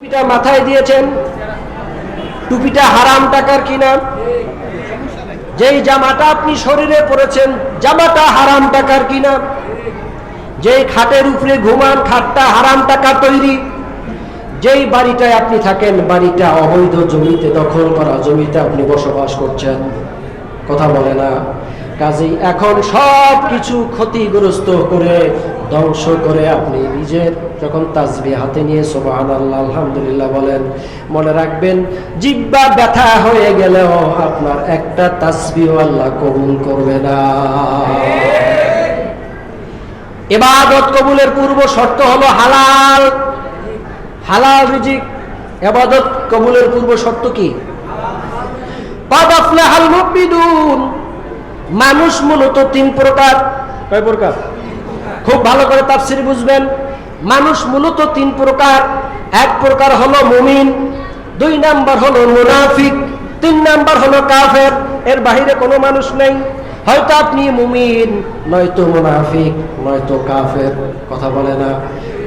টুপিটা মাথায় দিয়েছেন। টুপিটা হারাম টাকার কিনা যেই জামাটা আপনি শরীরে পরেছেন, জামাটা হারাম টাকার কিনা যেই খাটের উপরে ঘুমান, খাটটা হারাম টাকা তৈরি। যেই বাড়িটায় আপনি থাকেন, বাড়িটা অবৈধ জমিতে দখল করা, জমিতে আপনি বসবাস করছেন। কথা বলে না। কাজেই এখন সব কিছু ক্ষতিগ্রস্ত করে ধ্বংস করে আপনি নিজের যখন তাজবি হাতে নিয়ে সোবাহান আল্লাহ আলহামদুলিল্লাহ বলেন, মনে রাখবেন, জিব্বা ব্যথা হয়ে গেলেও আপনার একটা তাজবিও আল্লাহ কবুল করবে না। এবাদত কবুলের পূর্ব শর্ত হলো হালাল। হালাল রিজিক। এবাদত কবুলের পূর্ব শর্ত কি? পাদ আফলাহাল মুমিনুন মানুষ মূলত তিন প্রকার। কয় প্রকার? খুব ভালো করে তাফসির বুঝবেন। মানুষ মূলত তিন প্রকার। এক প্রকার হলো মুমিন দুই নাম্বার হলো মুনাফিক তিন নাম্বার হলো কাফের। এর বাহিরে কোনো মানুষ নেই। হয়তো আপনি মুমিন নয়তো মুনাফিক নয়তো কাফের কথা বলে না।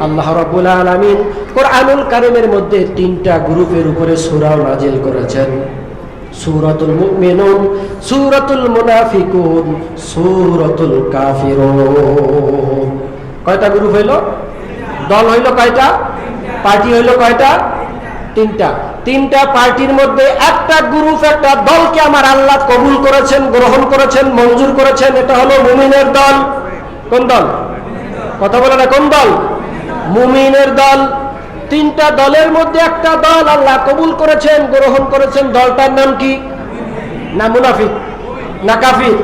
আল্লাহ রাব্বুল আলামিন কোরআনুল কারিমের মধ্যে তিনটা গ্রুপের উপরে সূরাও নাজিল করেছেন। সূরাতুল মুমিনুন, সূরাতুল মুনাফিকুন, সূরাতুল কাফিরুন। কয়টা গ্রুপ হইল? দল হইল কয়টা? পার্টি হইল কয়টা? তিনটা। তিনটা পার্টির মধ্যে একটা গ্রুপ একটা দলকে আমার আল্লাহ কবুল করেছেন, গ্রহণ করেছেন, মঞ্জুর করেছেন। এটা হলো মুমিনের দল। কোন দল? কথা বলে না, কোন দল? মুমিনের দল। তিনটা দলের মধ্যে একটা দল আল্লাহ কবুল করেছেন, গ্রহণ করেছেন, দলটার নাম কি? না মুনাফিক, না কাফির।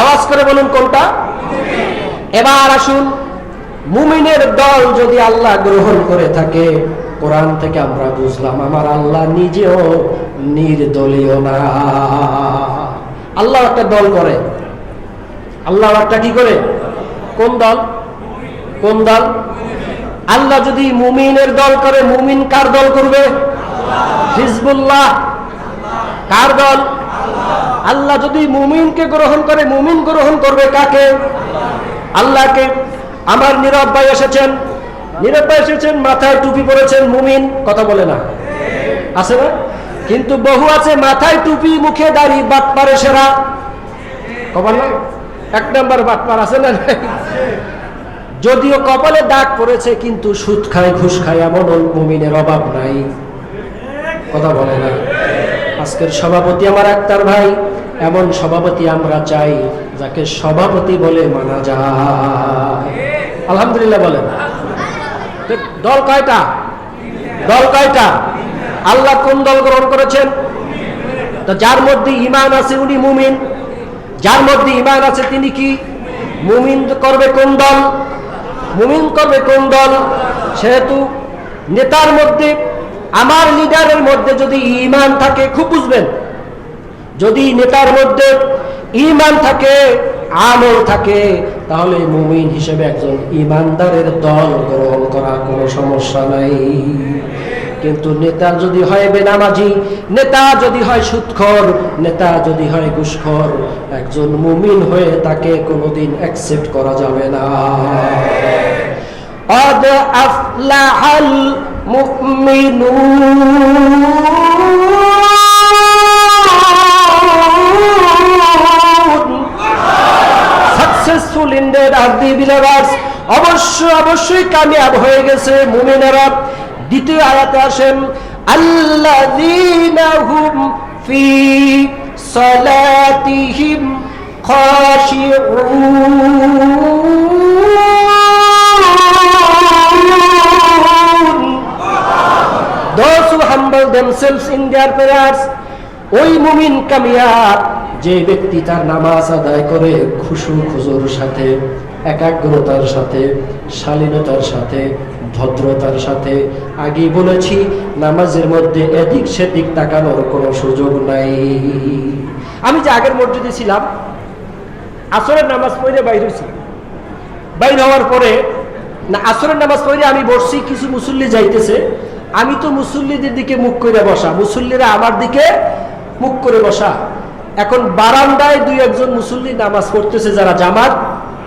আওয়াজ করে বলুন কোনটা? এবার আসুন, মুমিনের দল যদি আল্লাহ গ্রহণ করে থাকে, কোরআন থেকে আমরা বুঝলাম, আমার আল্লাহ নিজেও নির্দলীয় না। আল্লাহ একটা দল করে। আল্লাহ একটা কি করে? কোন দল? কোন দল? আল্লাহ যদি মুমিনের দল করে, মুমিন কার দল করবে? হিজবুল্লাহ। কার দল? আল্লাহ যদি মুমিনকে গ্রহণ করে, মুমিন গ্রহণ করবে কাকে? আল্লাহকে। আমার নীরব ভাই এসেছেন। নীরব ভাই এসেছেন, মাথায় টুপি পরেছেন, মুমিন। কথা বলে না। আছে না? কিন্তু বহু আছে, মাথায় টুপি, মুখে দাড়ি, বাটপারে সেরা। কবার না এক নম্বর বাটপার আছে না? যদিও কপালে দাগ পড়েছে, কিন্তু সুদ খায়, ঘুষ খায় এমন মুমিনের অভাব নাই। কথা বলে না। আজকের সভাপতি আমার আক্তার ভাই, এমন সভাপতি আমরা চাই, যাকে সভাপতি বলে মানা যায়। আলহামদুলিল্লাহ বলেন। দল কয়টা? দল কয়টা? আল্লাহ কোন দল গ্রহণ করেছেন? তো যার মধ্যে ইমান আছে উনি মুমিন। যার মধ্যে ইমান আছে তিনি কি? মুমিন করবে কোন দল? মুমিন করবে কোন দল? সেহেতু নেতার মধ্যে, আমার লিডারের মধ্যে যদি ইমান থাকে, খুব বুঝবেন। যদি নেতার মধ্যে ইমান থাকে, আমল থাকে, তাহলে মুমিন হিসেবে একজন ইমানদারের দল গ্রহণ করা কোনো সমস্যা নাই। কিন্তু নেতা যদি হয় বেনামাজি নেতা যদি হয় সুৎখর নেতা যদি হয় ঘুষখর একজন মুমিন হয়ে তাকে কোনোদিন অ্যাকসেপ্ট করা যাবে না قد أفلح المؤمنون successful indeed are the believers অবশ্য অবশ্যই কামিয়াব হয়ে গেছে মুমিনেরা দ্বিতীয় আয়াতে আসেন, আল্লাযীনা হুম ফি ওই যে ব্যক্তি তার নামাজ আদায় করে খুশু খুজুর সাথে, একাগ্রতার সাথে, শালীনতার সাথে ভদ্রতার সাথে আগেই বলেছি, নামাজের মধ্যে এদিক সেদিক তাকানোর কোনো সুযোগ নাই। আমি যে আগের মসজিদে ছিলাম, আসরের নামাজ পড়ে বাইর হয়েছি। বাইর হওয়ার পরে, না, আসরের নামাজ পড়ে আমি বসছি, কিছু মুসল্লি যাইতেছে। আমি তো মুসল্লিদের দিকে মুখ করে বসা, মুসল্লিরা আমার দিকে মুখ করে বসা। এখন বারান্দায় দুই একজন মুসল্লি নামাজ পড়তেছে, যারা জামাত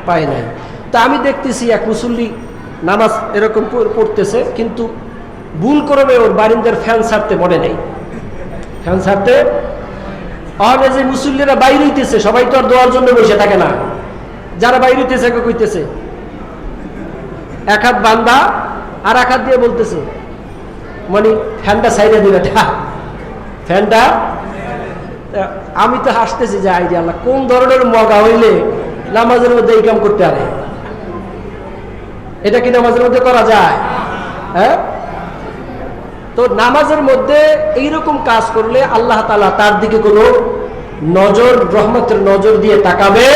পায় নাই। তা আমি দেখতেছি এক মুসল্লি নামাজ এরকম পড়তেছে, কিন্তু ভুল করবে ওর বারিন্দার ফ্যান ছাড়তে মনে নেই। ফ্যান ছাড়তে আর যে মুসল্লিরা বাইরে হইতেছে, সবাই তো আর দোয়ার জন্য বসে থাকে না। যারা বাইরে হইতেছে কইতেছে, এক হাত বান্দা আর এক হাত দিয়ে বলতেছে মানে ফ্যানটা সাইডে দিবে ফ্যানটা আমি তো হাসতেছি যে আইডিয়া আল্লাহ কোন ধরনের মগা হইলে নামাজের মধ্যে এই কাম করতে পারে? এটা কি নামাজের মধ্যে করা যায়? হ্যাঁ? তো নামাজের মধ্যে এইরকম কাজ করলে আল্লাহ তালা তার দিকে কোনো নজর, রহমতের নজর দিয়ে তাকাবে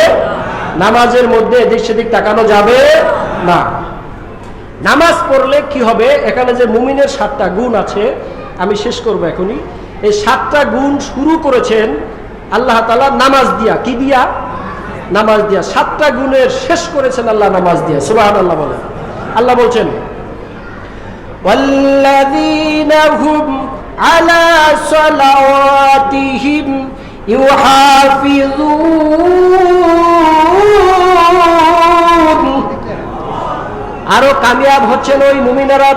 নামাজের মধ্যে এদিক সেদিক তাকানো যাবে না। নামাজ পড়লে কি হবে? এখানে যে মুমিনের সাতটা গুণ আছে, আমি শেষ করব এখনই। এই সাতটা গুণ শুরু করেছেন আল্লাহ তালা নামাজ দিয়া। কি দিয়া? নামাজ দিয়া। সাতটা গুণের শেষ করেছেন আল্লাহ নামাজ দিয়া। সুবাহ আল্লাহ বলেন। আল্লাহ বলছেন والذين هم على صلواتهم يحافظون আরো কামিয়াব হচ্ছেন ওই মুমিনারা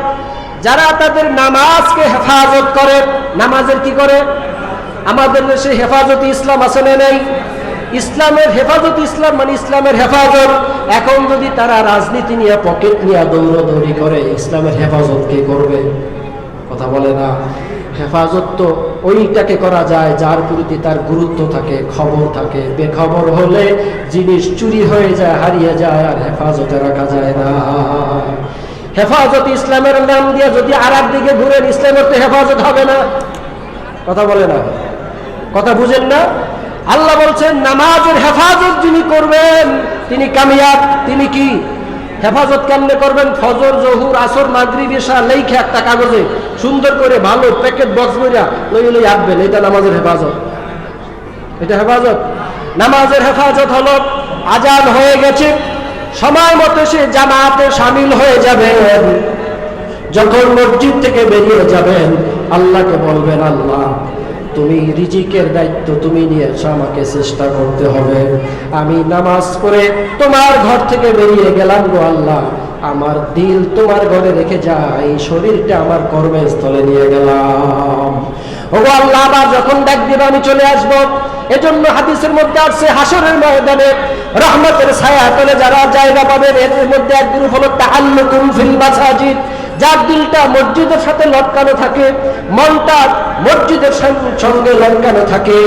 যারা তাদের নামাজকে হেফাজত করে নামাজের কি করে আমাদের দেশে হেফাজত ইসলাম আছে না নেই ইসলামের হেফাজত, ইসলাম মানে ইসলামের হেফাজত। এখন যদি তারা রাজনীতি নিয়ে, পকেট নিয়ে দৌড়দৌড়ি করে, ইসলামের হেফাজত কে করবে? কথা বলে না। হেফাজত তো ওইটাকে করা যায় যার প্রতি তার গুরুত্ব থাকে, খবর থাকে। বেখবর হলে জিনিস চুরি হয়ে যায়, হারিয়ে যায়, আর হেফাজতে রাখা যায় না। হেফাজত ইসলামের নাম দিয়ে যদি আর দিকে ঘুরেন, ইসলামের তো হেফাজত হবে না। কথা বলে না। কথা বুঝেন না? আল্লাহ বলছেন, নামাজের হেফাজত যিনি করবেন, তিনি কামিয়াব, তিনি কি? হেফাজত কেমনে করবেন? ফজর, জহুর, আসর, মাগরিব এসা লেখে একটা কাগজে সুন্দর করে ভালো প্যাকেট বক্স করিয়া লই লই আঁকবেন। এটা নামাজের হেফাজত। এটা হেফাজত? নামাজের হেফাজত হলো আজান হয়ে গেছে, সময় মতো সে জামাতে সামিল হয়ে যাবেন। যখন মসজিদ থেকে বেরিয়ে যাবেন, আল্লাহকে বলবেন, আল্লাহ তুমি রিজিকের দায়িত্ব তুমি নিয়েছো, আমাকে চেষ্টা করতে হবে। আমি নামাজ পড়ে তোমার ঘর থেকে বেরিয়ে গেলাম গো আল্লাহ। আমার দিল তোমার ঘরে রেখে যাই শরীরটা আমার কর্মস্থলে নিয়ে গেলাম। ও আল্লাহ, আবার যখন ডাক দিবে, আমি চলে আসব। এজন্য হাদিসের মধ্যে আসছে হাসরের ময়দানে রহমতের ছায়া তলে যারা জায়গা পাবেন এর মধ্যে এক গ্রুপ হলো তাআল্লুকুম ফিল মাসাজিদ। যার দিলটা মসজিদের সাথে লটকানো থাকে, মনটা মসজিদের সঙ্গে লটকানো থাকে,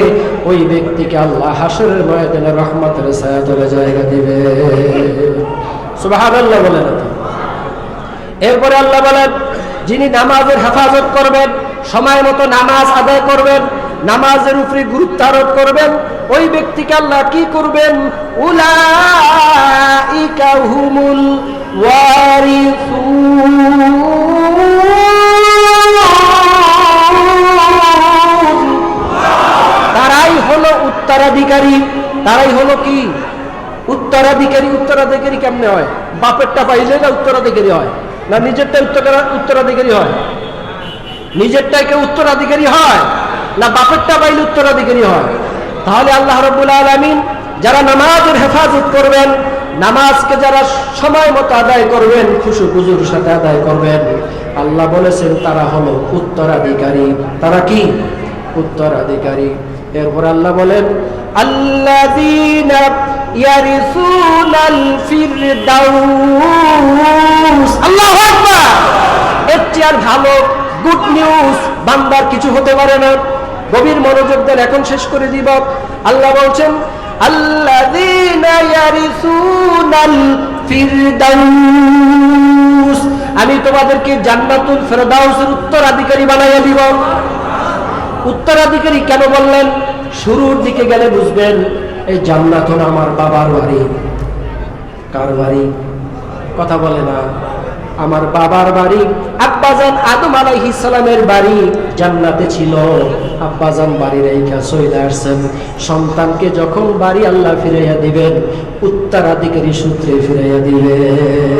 ওই ব্যক্তিকে আল্লাহ হাসরের ময়দানে রহমতের ছায়া জায়গা দিবে। সুবহানাল্লাহ বলেন এরপরে আল্লাহ বলেন, যিনি নামাজের হেফাজত করবেন, সময় মতো নামাজ আদায় করবেন, নামাজের উপরে গুরুত্ব আরোপ করবেন, ওই ব্যক্তিকে আল্লাহ কি করবেন? উলাইকা হুমুল ওয়ারিসুন উত্তরাধিকারী, তারাই হলো কি? উত্তরাধিকারী উত্তরাধিকারী কেমনে হয়? বাপেরটা পাইলে না উত্তরাধিকারী হয়? না নিজেরটা উত্তরাধিকারী হয়? নিজেরটাই কেউ উত্তরাধিকারী হয়? না বাপেরটা পাইলে উত্তরাধিকারী হয়? তাহলে আল্লাহ রব্বুল আলমিন যারা নামাজের হেফাজত করবেন, নামাজকে যারা সময় মতো আদায় করবেন, খুশু খুজুর সাথে আদায় করবেন, আল্লাহ বলেছেন তারা হলো উত্তরাধিকারী। তারা কি? উত্তরাধিকারী। এরপর আল্লাহ বলেন ইয়ারিসুনাল ফিরদাউস আল্লাহু আকবার! এর চেয়ে আর ভালো গুড নিউজ বান্দার কিছু হতে পারে না। গভীর মনোযোগ দেন এখন শেষ করে দিব আল্লাহ বলছেন আমি তোমাদেরকে জান্নাতুল ফেরদাউসের উত্তরাধিকারী বানাইয়া দিব। উত্তরাধিকারী কেন বললেন? শুরুর দিকে গেলে বুঝবেন এই জান্নাত হলো আমার বাবার বাড়ি। কার বাড়ি? কথা বলে না। আমার বাবার বাড়ি আব্বাজান আদম আলাইহিস সালামের বাড়ি জান্নাতে ছিল। আব্বাজান বাড়ির এইখা চলে আসছেন। সন্তানকে যখন বাড়ি আল্লাহ ফিরাইয়া দিবেন, উত্তরাধিকারী সূত্রে ফিরাইয়া দিবেন।